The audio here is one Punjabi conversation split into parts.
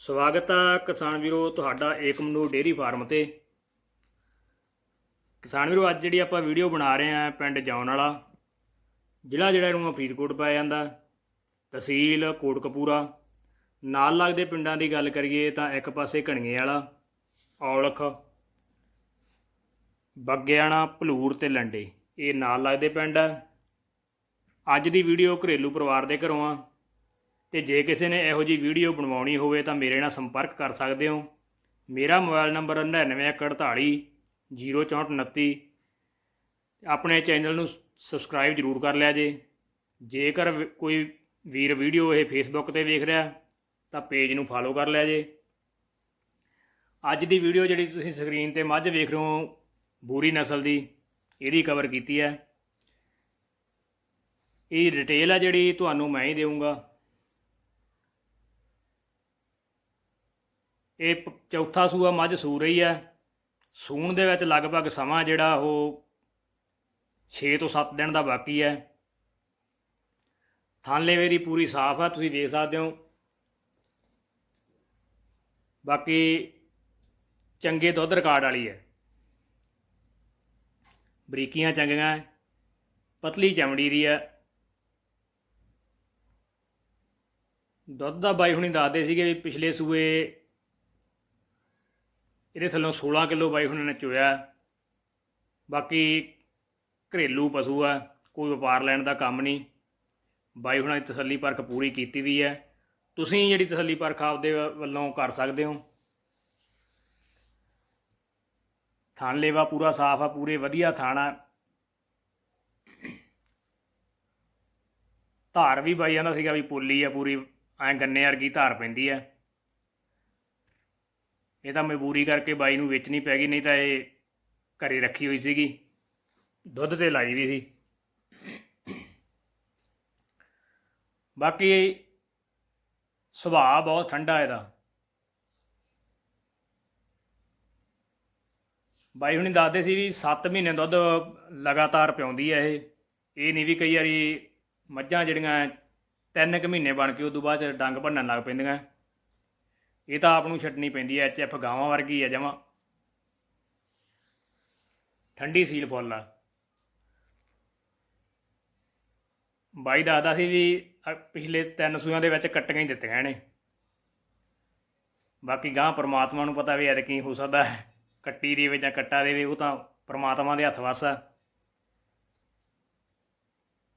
ਸਵਾਗਤ ਆ ਕਿਸਾਨ ਵੀਰੋ, ਤੁਹਾਡਾ ਏਕਮਨੂ ਡੇਅਰੀ ਫਾਰਮ ਤੇ। ਕਿਸਾਨ ਵੀਰੋ, ਅੱਜ ਜਿਹੜੀ ਆਪਾਂ ਵੀਡੀਓ ਬਣਾ ਰਹੇ ਹਾਂ ਪਿੰਡ ਜਾਉਣ ਵਾਲਾ, ਜ਼ਿਲ੍ਹਾ ਜਿਹੜਾ ਇਹਨੂੰ ਫਰੀਦਕੋਟ ਪਾਇਆ ਜਾਂਦਾ, ਤਹਿਸੀਲ ਕੋਟਕਪੂਰਾ। ਨਾਲ ਲੱਗਦੇ ਪਿੰਡਾਂ ਦੀ ਗੱਲ ਕਰੀਏ ਤਾਂ ਇੱਕ ਪਾਸੇ ਘਣੀਏ ਵਾਲਾ, ਔਲਖ, ਬੱਗਿਆਣਾ, ਭਲੂਰ ਤੇ ਲੰਡੇ। ਇਹ ਨਾਲ ਲੱਗਦੇ ਪਿੰਡ ਆ। ਅੱਜ ਦੀ ਵੀਡੀਓ ਘਰੇਲੂ ਪਰਿਵਾਰ ਦੇ ਘਰੋਂ ਆ। ਤੇ ਜੇ ਕਿਸੇ ਨੇ ਇਹੋ ਜੀ ਵੀਡੀਓ ਬਣਵਾਉਣੀ ਹੋਵੇ ਤਾਂ ਮੇਰੇ ਨਾਲ ਸੰਪਰਕ ਕਰ ਸਕਦੇ ਹੋ। ਮੇਰਾ ਮੋਬਾਈਲ ਨੰਬਰ 9948 06429 ਆਪਣੇ ਚੈਨਲ ਨੂੰ ਸਬਸਕ੍ਰਾਈਬ ਜ਼ਰੂਰ ਕਰ ਲਿਆ ਜੇ। ਜੇਕਰ ਕੋਈ ਵੀਰ ਵੀਡੀਓ ਇਹ ਫੇਸਬੁੱਕ ਤੇ ਵੇਖ ਰਿਹਾ, ਤਾਂ ਪੇਜ ਨੂੰ ਫਾਲੋ ਕਰ ਲਿਆ ਜੇ। ਅੱਜ ਦੀ ਵੀਡੀਓ ਜਿਹੜੀ ਤੁਸੀਂ ਸਕਰੀਨ ਤੇ ਮੱਝ ਵੇਖ ਰਹੇ ਹੋ, ਬੂਰੀ ਨਸਲ ਦੀ, ਇਹਦੀ ਕਵਰ ਕੀਤੀ ਹੈ। ਇਹ ਡਿਟੇਲ ਹੈ ਜਿਹੜੀ ਤੁਹਾਨੂੰ ਮੈਂ ਹੀ ਦੇਵਾਂਗਾ ਇਹ ਪ- ਚੌਥਾ ਸੂਆ ਮੱਝ ਸੂ ਰਹੀ ਹੈ ਸੂਣ ਦੇ ਵਿੱਚ ਲਗਭਗ ਸਮਾਂ ਜਿਹੜਾ ਉਹ 6 ਤੋਂ 7 ਦਿਨ ਦਾ ਬਾਕੀ ਹੈ ਥਾਂਲੇਵੇ ਦੀ ਪੂਰੀ ਸਾਫ਼ ਹੈ ਤੁਸੀਂ ਦੇਖ ਸਕਦੇ ਹੋ। ਬਾਕੀ ਚੰਗੇ ਦੁੱਧ ਰਿਕਾਰਡ ਵਾਲੀ ਹੈ ਬਰੀਕੀਆਂ ਚੰਗੀਆਂ ਹੈ, ਪਤਲੀ ਚਮੜੀ ਦੀ ਹੈ ਦੁੱਧ ਦਾ ਬਾਈ ਹੁਣੀ ਦੱਸਦੇ ਸੀਗੇ ਵੀ ਪਿਛਲੇ ਸੂਏ ਇਹਦੇ ਥੱਲੋਂ 16 ਕਿਲੋ ਬਾਈ ਹੁਣ ਨੇ ਚੋਇਆ ਬਾਕੀ ਘਰੇਲੂ ਪਸ਼ੂ ਆ, ਕੋਈ ਵਪਾਰ ਲੈਣ ਦਾ ਕੰਮ ਨਹੀਂ। ਬਾਈ ਹੁਣਾਂ ਦੀ ਤਸੱਲੀ ਪਰਖ ਪੂਰੀ ਕੀਤੀ ਵੀ ਹੈ। ਤੁਸੀਂ ਜਿਹੜੀ ਤਸੱਲੀ ਪਰਖ ਆਪਦੇ ਵੱਲੋਂ ਕਰ ਸਕਦੇ ਹੋ। ਥਾਣ ਲੇਵਾ ਪੂਰਾ ਸਾਫ਼ ਆ, ਪੂਰੇ ਵਧੀਆ ਥਣ ਆ। ਧਾਰ ਵੀ ਬਾਈ ਜਾਂਦਾ ਸੀਗਾ ਵੀ ਪੋਲੀ ਆ ਪੂਰੀ, ਐ ਗੰਨੇ ਵਰਗੀ ਧਾਰ ਪੈਂਦੀ ਆ। ਇਹ ਤਾਂ ਮਜਬੂਰੀ ਕਰਕੇ ਬਾਈ ਨੂੰ ਵੇਚਣੀ ਪੈ ਗਈ, ਨਹੀਂ ਤਾਂ ਇਹ ਘਰੇ ਰੱਖੀ ਹੋਈ ਸੀਗੀ। ਦੁੱਧ ਤੇ ਲਾਈ ਵੀ ਸੀ। ਬਾਕੀ ਸੁਭਾਅ ਬਹੁਤ ਠੰਡਾ ਇਹਦਾ। ਬਾਈ ਹੁਣੀ ਦੱਸਦੇ ਸੀ ਵੀ 7 ਮਹੀਨੇ ਦੁੱਧ ਲਗਾਤਾਰ ਪਿਆਉਂਦੀ ਹੈ ਇਹ। ਇਹ ਨਹੀਂ ਵੀ ਕਈ ਵਾਰੀ ਮੱਝਾਂ ਜਿਹੜੀਆਂ ਤਿੰਨ ਕੁ ਮਹੀਨੇ ਬਣ ਕੇ ਉਦੋਂ ਬਾਅਦ 'ਚ ਡੰਗ ਭੰਨਣ ਲੱਗ ਪੈਂਦੀਆਂ। ਇਹ ਤਾਂ ਆਪ ਨੂੰ ਛੱਡਣੀ ਪੈਂਦੀ ਐ ਐਚਐਫ ਗਾਵਾਂ ਵਰਗੀ ਐ ਜਮਾ। ਠੰਡੀ ਸੀਲ ਫੁੱਲ ਆ ਬਾਈ ਦੱਸਦਾ ਸੀ ਵੀ ਪਿਛਲੇ ਤਿੰਨ ਸੂਆਂ ਦੇ ਵਿੱਚ ਕੱਟੀਆਂ ਹੀ ਦਿੱਤੀਆਂ ਨੇ। ਬਾਕੀ ਗਾਂ ਪਰਮਾਤਮਾ ਨੂੰ ਪਤਾ ਵੀ ਐਦ ਕੀ ਹੋ ਸਕਦਾ ਹੈ, ਕੱਟੀ ਦੇਵੇ ਜਾਂ ਕੱਟਾ ਦੇਵੇ, ਉਹ ਤਾਂ ਪਰਮਾਤਮਾ ਦੇ ਹੱਥ ਵੱਸ ਆ।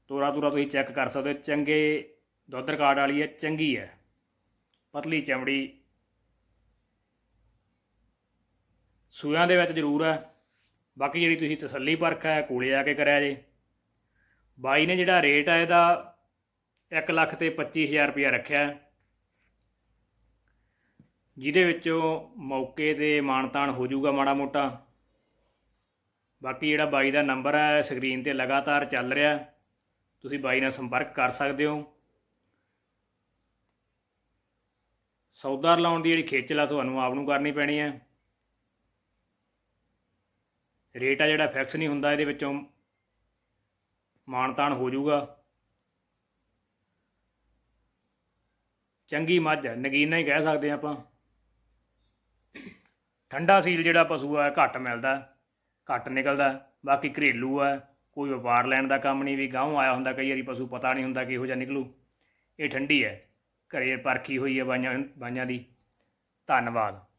ਤੋਰਾ ਤੋਰਾ ਤੁਸੀਂ ਚੈੱਕ ਕਰ ਸਕਦੇ ਹੋ, ਚੰਗੇ ਦੁੱਧ ਰਿਕਾਰਡ ਵਾਲੀ ਹੈ, ਚੰਗੀ ਹੈ। ਪਤਲੀ ਚਮੜੀ ਸੂਆਂ ਦੇ ਵਿੱਚ ਜ਼ਰੂਰ ਹੈ। ਬਾਕੀ ਜਿਹੜੀ ਤੁਸੀਂ ਤਸੱਲੀ ਪਰਖ ਹੈ, ਕੋਲੇ ਆ ਕੇ ਕਰਿਆ ਜੇ। ਬਾਈ ਨੇ ਜਿਹੜਾ ਰੇਟ ਹੈ, ਇਹਦਾ 1 ਲੱਖ ਤੇ 25000 ਰੁਪਇਆ ਰੱਖਿਆ। ਜਿਹਦੇ ਵਿੱਚੋਂ ਮੌਕੇ ਤੇ ਮਾਨਤਾਨ ਹੋ ਜਾਊਗਾ ਮਾੜਾ ਮੋਟਾ। ਬਾਕੀ ਜਿਹੜਾ ਬਾਈ ਦਾ ਨੰਬਰ ਹੈ, ਸਕਰੀਨ ਤੇ ਲਗਾਤਾਰ ਚੱਲ ਰਿਹਾ। ਤੁਸੀਂ ਬਾਈ ਨਾਲ ਸੰਪਰਕ ਕਰ ਸਕਦੇ ਹੋ। ਸੌਦਾ ਲਾਉਣ ਦੀ ਜਿਹੜੀ ਖੇਚਲ ਆ ਤੁਹਾਨੂੰ ਆਪ ਨੂੰ ਕਰਨੀ ਪੈਣੀ ਹੈ। ਰੇਟ ਆ ਜਿਹੜਾ ਫਿਕਸ ਨਹੀਂ ਹੁੰਦਾ, ਇਹਦੇ ਵਿੱਚੋਂ ਮਾਨਤਾਨ ਹੋ ਜਾਊਗਾ। ਚੰਗੀ ਮੱਝ ਹੈ ਨਗੀਨਾ ਹੀ ਕਹਿ ਸਕਦੇ ਹਾਂ ਆਪਾਂ। ਠੰਡਾ ਸੀਲ ਜਿਹੜਾ ਪਸ਼ੂ ਆ, ਘੱਟ ਮਿਲਦਾ, ਘੱਟ ਨਿਕਲਦਾ, ਬਾਕੀ ਘਰੇਲੂ ਆ, ਕੋਈ ਵਪਾਰ ਲੈਣ ਦਾ ਕੰਮ ਨਹੀਂ, ਵੀ ਗਾਂਵ ਆਇਆ ਹੁੰਦਾ, ਕਈ ਵਾਰੀ ਪਸ਼ੂ ਪਤਾ ਨਹੀਂ ਹੁੰਦਾ ਕਿਹੋ ਜਿਹਾ ਨਿਕਲੂ। ਇਹ ਠੰਡੀ ਹੈ, ਘਰੇ ਪਰਖੀ ਹੋਈ ਹੈ ਬਾਈਆਂ ਬਾਈਆਂ ਦੀ। ਧੰਨਵਾਦ।